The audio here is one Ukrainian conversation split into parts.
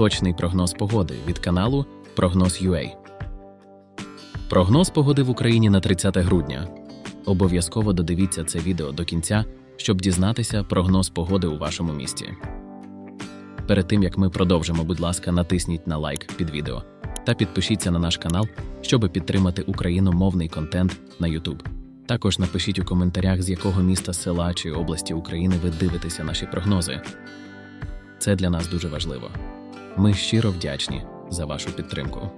Точний прогноз погоди від каналу Прогноз.ua. Прогноз погоди в Україні на 30 грудня. Обов'язково додивіться це відео до кінця, щоб дізнатися прогноз погоди у вашому місті. Перед тим як ми продовжимо, будь ласка, натисніть на лайк під відео та підпишіться на наш канал, щоб підтримати україномовний контент на YouTube. Також напишіть у коментарях, з якого міста, села чи області України ви дивитеся наші прогнози. Це для нас дуже важливо. Ми щиро вдячні за вашу підтримку.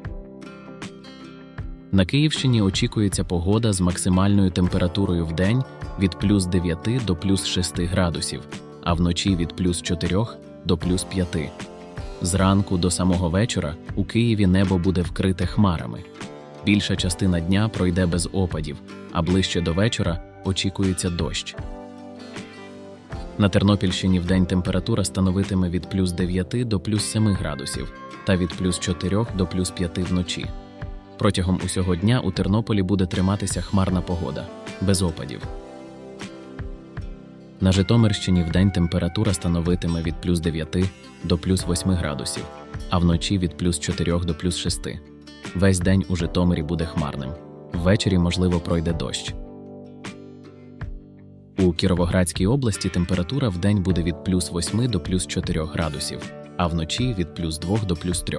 На Київщині очікується погода з максимальною температурою в день від плюс 9 до плюс 6 градусів, а вночі від плюс 4 до плюс 5. Зранку до самого вечора у Києві небо буде вкрите хмарами. Більша частина дня пройде без опадів, а ближче до вечора очікується дощ. На Тернопільщині вдень температура становитиме від плюс 9 до плюс 7 градусів та від плюс 4 до плюс 5 вночі. Протягом усього дня у Тернополі буде триматися хмарна погода, без опадів. На Житомирщині вдень температура становитиме від плюс 9 до плюс 8 градусів, а вночі від плюс 4 до плюс 6. Весь день у Житомирі буде хмарним. Ввечері, можливо, пройде дощ. У Кіровоградській області температура в день буде від плюс 8 до плюс 4 градусів, а вночі від плюс 2 до плюс 3.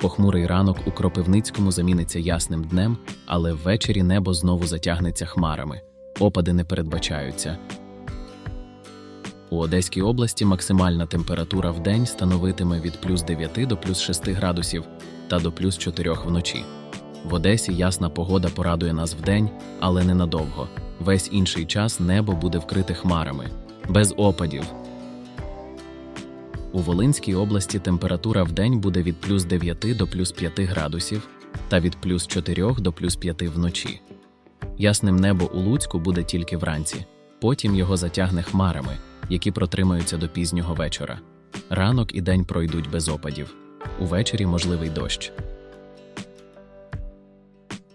Похмурий ранок у Кропивницькому заміниться ясним днем, але ввечері небо знову затягнеться хмарами. Опади не передбачаються. У Одеській області максимальна температура в день становитиме від плюс 9 до плюс 6 градусів та до плюс 4 вночі. В Одесі ясна погода порадує нас вдень, але ненадовго. Весь інший час небо буде вкрите хмарами, без опадів. У Волинській області температура в день буде від плюс 9 до плюс 5 градусів та від плюс 4 до плюс 5 вночі. Ясним небо у Луцьку буде тільки вранці, потім його затягне хмарами, які протримаються до пізнього вечора. Ранок і день пройдуть без опадів. Увечері можливий дощ.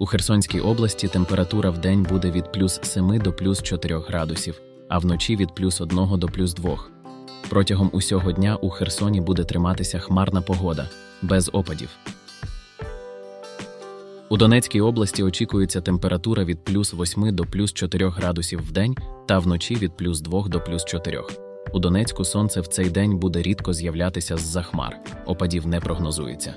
У Херсонській області температура в день буде від плюс 7 до плюс 4 градусів, а вночі від плюс 1 до плюс 2. Протягом усього дня у Херсоні буде триматися хмарна погода, без опадів. У Донецькій області очікується температура від плюс 8 до плюс 4 градусів в день та вночі від плюс 2 до плюс 4. У Донецьку сонце в цей день буде рідко з'являтися з-за хмар, опадів не прогнозується.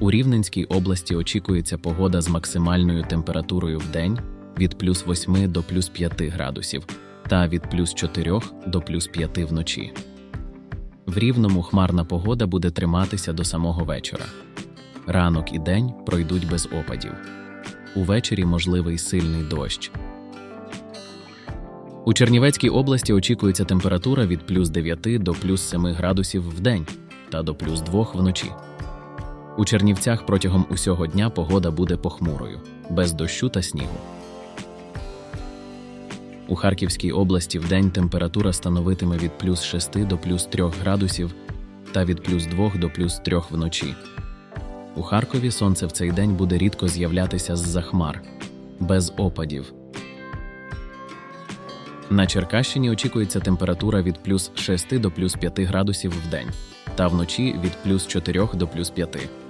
У Рівненській області очікується погода з максимальною температурою в день від плюс 8 до плюс 5 градусів та від плюс 4 до плюс 5 вночі. В Рівному хмарна погода буде триматися до самого вечора. Ранок і день пройдуть без опадів. Увечері можливий сильний дощ. У Чернівецькій області очікується температура від плюс 9 до плюс 7 градусів в день та до плюс 2 вночі. У Чернівцях протягом усього дня погода буде похмурою, без дощу та снігу. У Харківській області вдень температура становитиме від плюс 6 до плюс 3 градусів та від плюс 2 до плюс 3 вночі. У Харкові сонце в цей день буде рідко з'являтися з-за хмар, без опадів. На Черкащині очікується температура від плюс 6 до плюс 5 градусів в день та вночі від плюс 4 до плюс 5.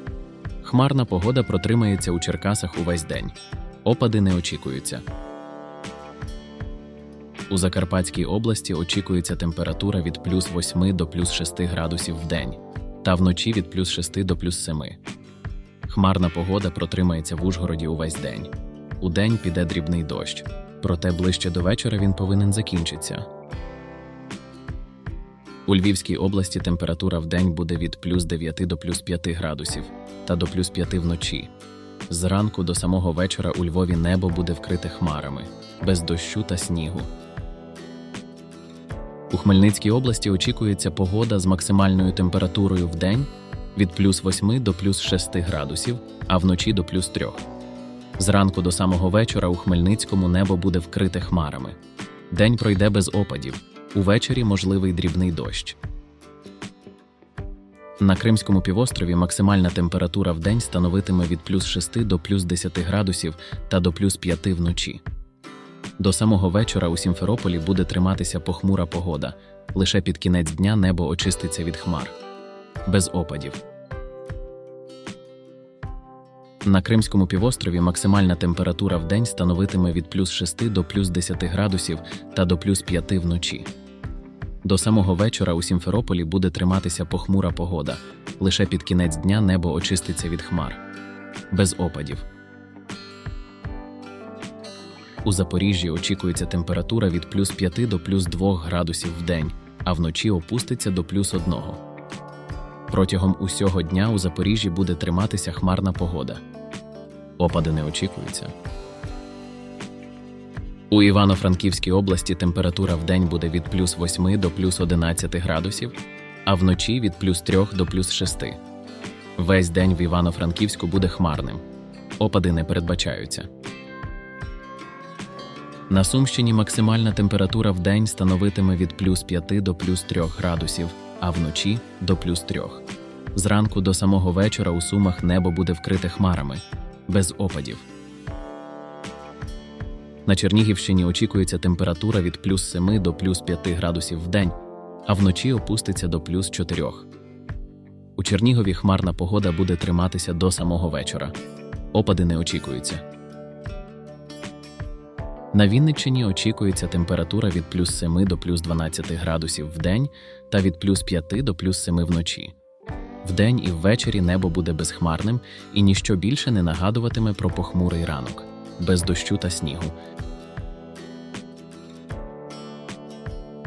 Хмарна погода протримається у Черкасах увесь день. Опади не очікуються. У Закарпатській області очікується температура від плюс 8 до плюс 6 градусів в день та вночі від плюс 6 до плюс 7. Хмарна погода протримається в Ужгороді увесь день. У день піде дрібний дощ, проте ближче до вечора він повинен закінчитися. У Львівській області температура в день буде від плюс 9 до плюс 5 градусів та до плюс 5 вночі. Зранку до самого вечора у Львові небо буде вкрите хмарами, без дощу та снігу. У Хмельницькій області очікується погода з максимальною температурою в день від плюс 8 до плюс 6 градусів, а вночі до плюс 3. Зранку до самого вечора у Хмельницькому небо буде вкрите хмарами. День пройде без опадів. Увечері можливий дрібний дощ. На Кримському півострові максимальна температура в день становитиме від плюс 6 до плюс 10 градусів та до плюс 5 вночі. До самого вечора у Сімферополі буде триматися похмура погода, Лише під кінець дня небо очиститься від хмар. Без опадів. На Кримському півострові максимальна температура в день становитиме від плюс 6 до плюс 10 градусів та до плюс 5 вночі. До самого вечора у Сімферополі буде триматися похмура погода. Лише під кінець дня небо очиститься від хмар. Без опадів. У Запоріжжі очікується температура від плюс 5 до плюс 2 градусів в день, а вночі опуститься до плюс 1. Протягом усього дня у Запоріжжі буде триматися хмарна погода. Опади не очікуються. У Івано-Франківській області температура в день буде від плюс 8 до плюс 11 градусів, а вночі від плюс 3 до плюс 6. Весь день в Івано-Франківську буде хмарним. Опади не передбачаються. На Сумщині максимальна температура в день становитиме від плюс 5 до плюс 3 градусів, а вночі до плюс 3. Зранку до самого вечора у Сумах небо буде вкрите хмарами, без опадів. На Чернігівщині очікується температура від плюс 7 до плюс 5 градусів в день, а вночі опуститься до плюс 4. У Чернігові хмарна погода буде триматися до самого вечора. Опади не очікуються. На Вінниччині очікується температура від плюс 7 до плюс 12 градусів в день та від плюс 5 до плюс 7 вночі. Вдень і ввечері небо буде безхмарним і ніщо більше не нагадуватиме про похмурий ранок, без дощу та снігу.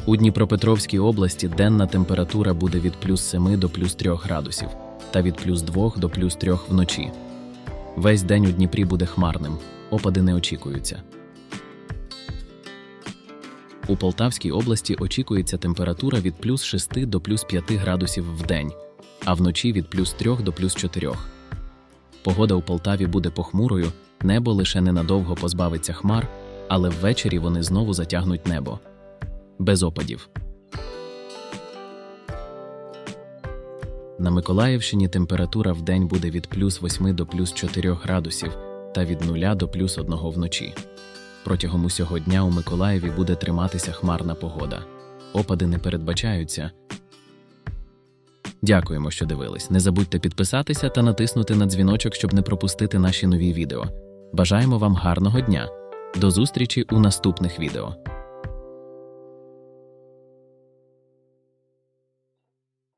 У Дніпропетровській області денна температура буде від плюс 7 до плюс 3 градусів та від плюс 2 до плюс 3 вночі. Весь день у Дніпрі буде хмарним, опади не очікуються. У Полтавській області очікується температура від плюс 6 до плюс 5 градусів в день, а вночі від плюс 3 до плюс 4. Погода у Полтаві буде похмурою, небо лише ненадовго позбавиться хмар, але ввечері вони знову затягнуть небо. Без опадів. На Миколаївщині температура в день буде від плюс 8 до плюс 4 градусів та від 0 до плюс 1 вночі. Протягом усього дня у Миколаєві буде триматися хмарна погода. Опади не передбачаються. Дякуємо, що дивились. Не забудьте підписатися та натиснути на дзвіночок, щоб не пропустити наші нові відео. Бажаємо вам гарного дня. До зустрічі у наступних відео.